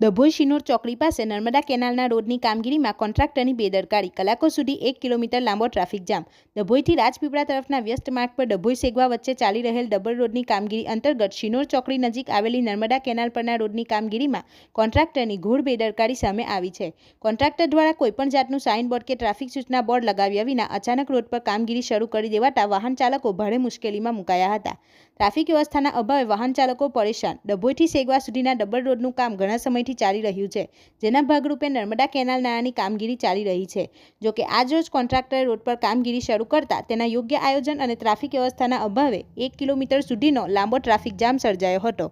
ડભોઈ શિનોર ચોકડી પાસે નર્મદા કેનાલના રોડની કામગીરીમાં કોન્ટ્રાક્ટરની બેદરકારી. કલાકો સુધી એક કિલોમીટર લાંબો ટ્રાફિક જામ. ડભોઈથી રાજપીપળા તરફના વ્યસ્ત માર્ગ પર ડભોઈ સેગવા વચ્ચે ચાલી રહેલ ડબલ રોડની કામગીરી અંતર્ગત શિનોર ચોકડી નજીક આવેલી નર્મદા કેનાલ પરના રોડની કામગીરીમાં કોન્ટ્રાક્ટરની ઘોર બેદરકારી સામે આવી છે. કોન્ટ્રાક્ટર દ્વારા કોઈપણ જાતનું સાઇનબોર્ડ કે ટ્રાફિક સૂચના બોર્ડ લગાવ્યા વિના અચાનક રોડ પર કામગીરી શરૂ કરી દેવાતા વાહન ચાલકો ભારે મુશ્કેલીમાં મુકાયા હતા. ટ્રાફિક વ્યવસ્થાના અભાવે વાહન ચાલકો પરેશાન. ડભોઈથી સેગવા સુધીના ડબલ રોડનું કામ ઘણા સમયથી ચાલી રહ્યું છે, જેના ભાગરૂપે નર્મદા કેનાલ નાળાની કામગીરી ચાલી રહી છે. જોકે આજરોજ કોન્ટ્રાક્ટરે રોડ પર કામગીરી શરૂ કરતા તેના યોગ્ય આયોજન અને ટ્રાફિક વ્યવસ્થાના અભાવે એક કિલોમીટર સુધીનો લાંબો ટ્રાફિક જામ સર્જાયો હતો.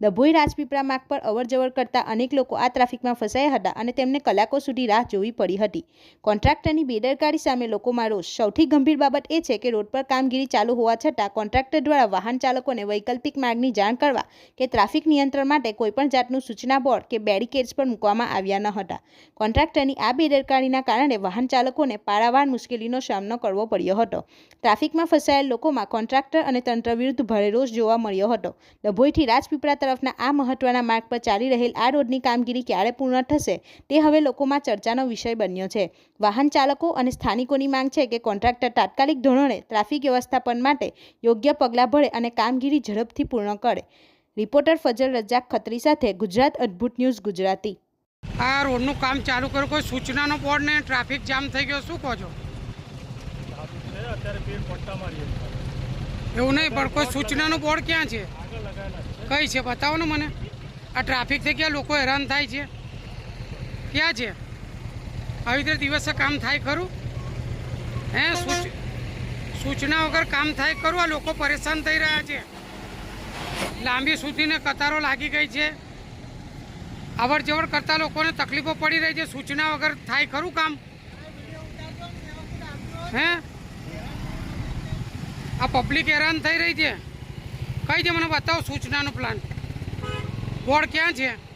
ડભોઈ રાજપીપળા માર્ગ પર અવરજવર કરતા અનેક લોકો આ ટ્રાફિકમાં ફસાયા હતા અને તેમને કલાકો સુધી રાહ જોવી પડી હતી. કોન્ટ્રાક્ટરની બેદરકારી સામે લોકોમાં રોષ. સૌથી ગંભીર બાબત એ છે કે રોડ પર કામગીરી ચાલુ હોવા છતાં કોન્ટ્રાક્ટર દ્વારા વાહન ચાલકોને વૈકલ્પિક માર્ગની જાણ કરવા કે ટ્રાફિક નિયંત્રણ માટે કોઈપણ જાતનું સૂચના બોર્ડ કે બેરિકેડ્સ પણ મૂકવામાં આવ્યા ન હતા. કોન્ટ્રાક્ટરની આ બેદરકારીના કારણે વાહન ચાલકોને પારાવાર મુશ્કેલીનો સામનો કરવો પડ્યો હતો. ટ્રાફિકમાં ફસાયેલ લોકોમાં કોન્ટ્રાક્ટર અને તંત્ર વિરુદ્ધ ભારે રોષ જોવા મળ્યો હતો. ડભોઈથી રાજપીપળા તરફના આ મહત્વના માર્ગ પર ચાલી રહેલ આ રોડની કામગીરી ક્યારે પૂર્ણ થશે તે હવે લોકોમાં ચર્ચાનો વિષય બન્યો છે. વાહન ચાલકો અને સ્થાનિકોની માંગ છે કે કોન્ટ્રાક્ટર તાત્કાલિક ધોરણે ટ્રાફિક વ્યવસ્થાપન માટે યોગ્ય પગલાં ભરે અને કામગીરી ઝડપથી પૂર્ણ કરે. રિપોર્ટર ફજલ રજાક ખત્રી સાથે ગુજરાત અદ્ભુત ન્યૂઝ ગુજરાતી. આ રોડનું કામ ચાલુ કરો કોઈ સૂચનાનો બોર્ડ ને ટ્રાફિક જામ થઈ ગયો શું કહો છો. એવું નહીં પણ કોઈ સૂચનાનું બોર્ડ ક્યાં છે? કઈ છે? બતાવો ને મને. આ ટ્રાફિક થઈ ગયા લોકો હેરાન થાય છે? ક્યાં છે? આવી રીતે દિવસે કામ થાય ખરું? હે, સૂચ, સૂચના વગર કામ થાય ખરું? આ લોકો પરેશાન થઈ રહ્યા છે. લાંબી સુધીને કતારો લાગી ગઈ છે. અવર જવર કરતા લોકોને તકલીફો પડી રહી છે. સૂચના વગર થાય ખરું કામ? હે? આ પબ્લિક હેરાન થઈ રહી છે. કઈ દે મને બતાવો સૂચનાનો પ્લાન બોર્ડ ક્યાં છે?